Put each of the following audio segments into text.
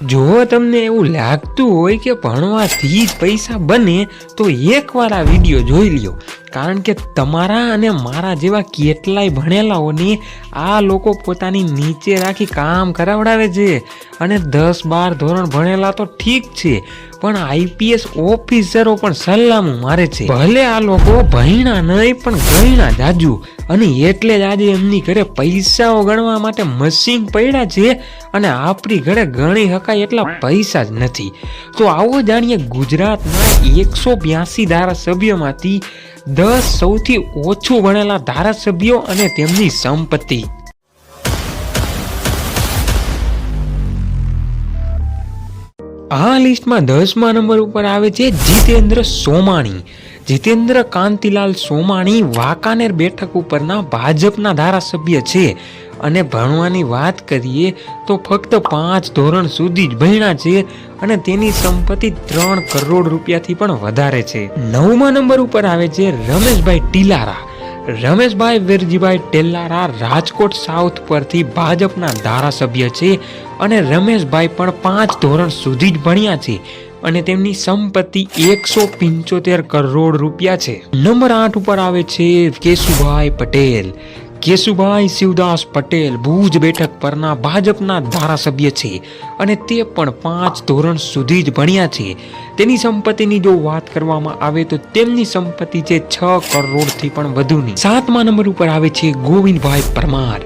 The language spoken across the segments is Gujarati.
જો તમને એવું લાગતું હોય કે ભણવાથી જ પૈસા બને, તો એકવાર આ વીડિયો જોઈ લ્યો. કારણ કે તમારા અને મારા જેવા કેટલાય ભણેલાઓની આ લોકો પોતાની નીચે રાખી કામ કરાવડાવે છે. અને દસ બાર ધોરણ ભણેલા તો ઠીક છે, પણ આઈપીએસ ઓફિસરો પણ સલામું મારે છે. ભલે આ લોકો ભણ્યા નહીં, પણ ગણ્યા જાજુ. અને એટલે જ આજે એમની ઘરે પૈસાઓ ગણવા માટે મશીન પડ્યા છે અને આપણી ઘરે ગણી શકાય એટલા પૈસા જ નથી. તો આવો જાણીએ ગુજરાતના એકસો બ્યાસી ધારાસભ્યોમાંથી દસ સૌથી ઓછું ભણેલા ધારાસભ્યો અને તેમની સંપત્તિ. આ લિસ્ટમાં દસમા નંબર ઉપર આવે છે જીતેન્દ્ર સોમાણી. જીતેન્દ્ર કાંતિલાલ સોમાણી વાંકાનેર બેઠક ઉપરના ભાજપના ધારાસભ્ય છે. અને ભણવાની વાત કરીએ તો ફક્ત પાંચ ધોરણ સુધી જ ભણ્યા છે અને તેની સંપત્તિ ત્રણ કરોડ રૂપિયાથી પણ વધારે છે. નવમા નંબર ઉપર આવે છે રમેશભાઈ ટીલારા. રમેશભાઈ વીરજીભાઈ ટેલારા રાજકોટ સાઉથ પરથી ભાજપના ધારાસભ્ય છે અને રમેશભાઈ પણ પાંચ ધોરણ સુધી જ ભણ્યા છે અને તેમની સંપત્તિ એકસો પંચોતેર કરોડ રૂપિયા છે. નંબર આઠ ઉપર આવે છે કેશુભાઈ પટેલ. કેશુભાઈ શિવદાસ પટેલ ભુજ બેઠક પરના ભાજપના ધારાસભ્ય છે અને તે પણ પાંચ ધોરણ સુધી જ ભણ્યા છે. તેની સંપત્તિની જો વાત કરવામાં આવે તો તેમની સંપત્તિ છે છ કરોડથી પણ વધુની. સાતમા નંબર ઉપર આવે છે ગોવિંદભાઈ પરમાર.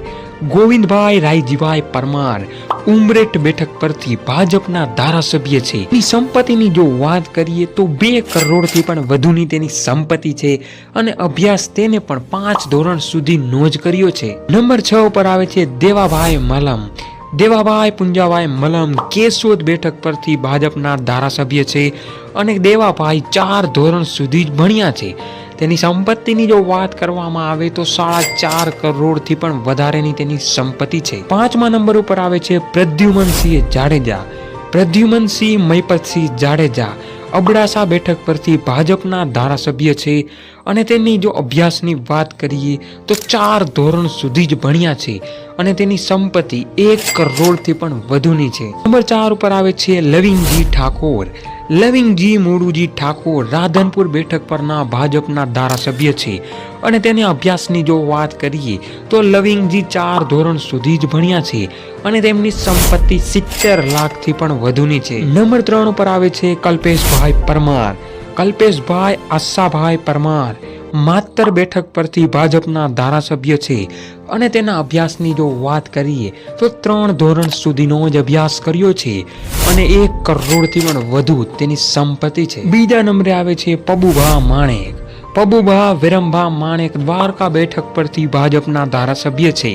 ગોવિંદભાઈ રાયજીભાઈ પરમાર ઉમરેટ બેઠક પરથી ભાજપના ધારાસભ્ય છે. એની સંપત્તિની જો વાત કરીએ તો બે કરોડથી પણ વધુની તેની સંપત્તિ છે અને અભ્યાસ તેને પણ પાંચ ધોરણ સુધી જ કર્યો છે. નંબર છ ઉપર આવે છે દેવાભાઈ મલમ. દેવાભાઈ પુંજાભાઈ મલમ કેશોદ બેઠક પરથી ભાજપના ધારાસભ્ય છે અને દેવાભાઈ ચાર ધોરણ સુધી જ ભણ્યા છે. તેની સંપત્તિની જો વાત કરવામાં આવે તો સાડા ચાર કરોડથી પણ વધારેની તેની સંપત્તિ છે. પાંચમા નંબર ઉપર આવે છે પ્રદ્યુમનસિંહ જાડેજા. પ્રદ્યુમનસિંહ મૈપતસિંહ જાડેજા અબડાસા બેઠક પરથી ભાજપના ધારાસભ્ય છે. અને તેની જો અભ્યાસની વાત કરીએ, તો ચાર ધોરણ સુધી જ ભણ્યા છે અને તેની સંપત્તિ એક કરોડથી પણ વધુની છે. નંબર ચાર ઉપર આવે છે લવિંગજી ઠાકોર. લવિંગજી મોડુજી ઠાકોર રાધનપુર બેઠક પરના ભાજપના ધારાસભ્ય છે અને તેની અભ્યાસની જો વાત કરીએ, તો લવિંગજી ચાર ધોરણ સુધી જ ભણ્યા છે અને તેમની સંપત્તિ સિત્તેર લાખથી પણ વધુની છે. નંબર ત્રણ ઉપર આવે છે કલ્પેશભાઈ પરમાર. કલ્પેશભાઈ આશાભાઈ પરમાર માતર બેઠક પરથી ભાજપના ધારાસભ્ય છે. અને તેના અભ્યાસની જો વાત કરીએ, તો ત્રણ ધોરણ સુધીનો જ અભ્યાસ કર્યો છે અને એક કરોડથી પણ વધુ તેની સંપત્તિ છે. બીજા નંબરે આવે છે પબુભા માણેક. પબુભા વિરંભા માણેક દ્વારકા બેઠક પરથી ભાજપના ધારાસભ્ય છે.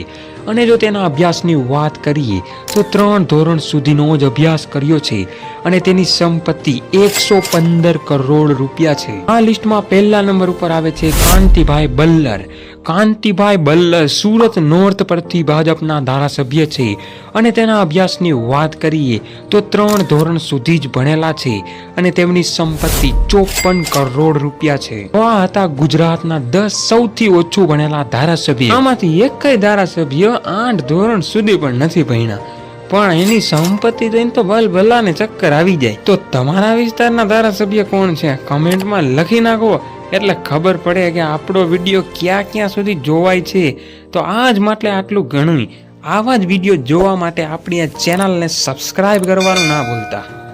અને જો તેના અભ્યાસની વાત કરીએ, તો ત્રણ ધોરણ સુધીનો જ અભ્યાસ કર્યો છે અને તેની સંપત્તિ એકસો પંદર કરોડ રૂપિયા છે. આ લિસ્ટમાં પહેલા નંબર ઉપર આવે છે કાંતિભાઈ બલ્લર. કાંતિભાઈ બલ્લર સુરત નોર્થ પરથી ભાજપના ધારાસભ્ય છે અને તેના અભ્યાસની વાત કરીએ તો ત્રણ ધોરણ સુધી જ ભણેલા છે અને તેમની સંપત્તિ ચોપન કરોડ રૂપિયા છે. આ હતા ગુજરાતના દસ સૌથી ઓછું ભણેલા ધારાસભ્ય. આમાંથી એક ધારાસભ્ય આઠ ધોરણ સુધી પણ નથી ભણ્યા. પણ એની સંપત્તિ જોઈને તો ભલ ભલાને ચક્કર આવી જાય. તો તમારા વિસ્તારના ધારાસભ્ય કોણ છે? કમેન્ટમાં લખી નાખો. એટલે ખબર પડે કે આપણો વીડિયો ક્યાં ક્યાં સુધી જોવાય છે. તો આજ માટે આટલું ઘણું આવા જ વીડિયો જોવા માટે આપણી આ ચેનલને સબસ્ક્રાઈબ કરવાનું ના ભૂલતા.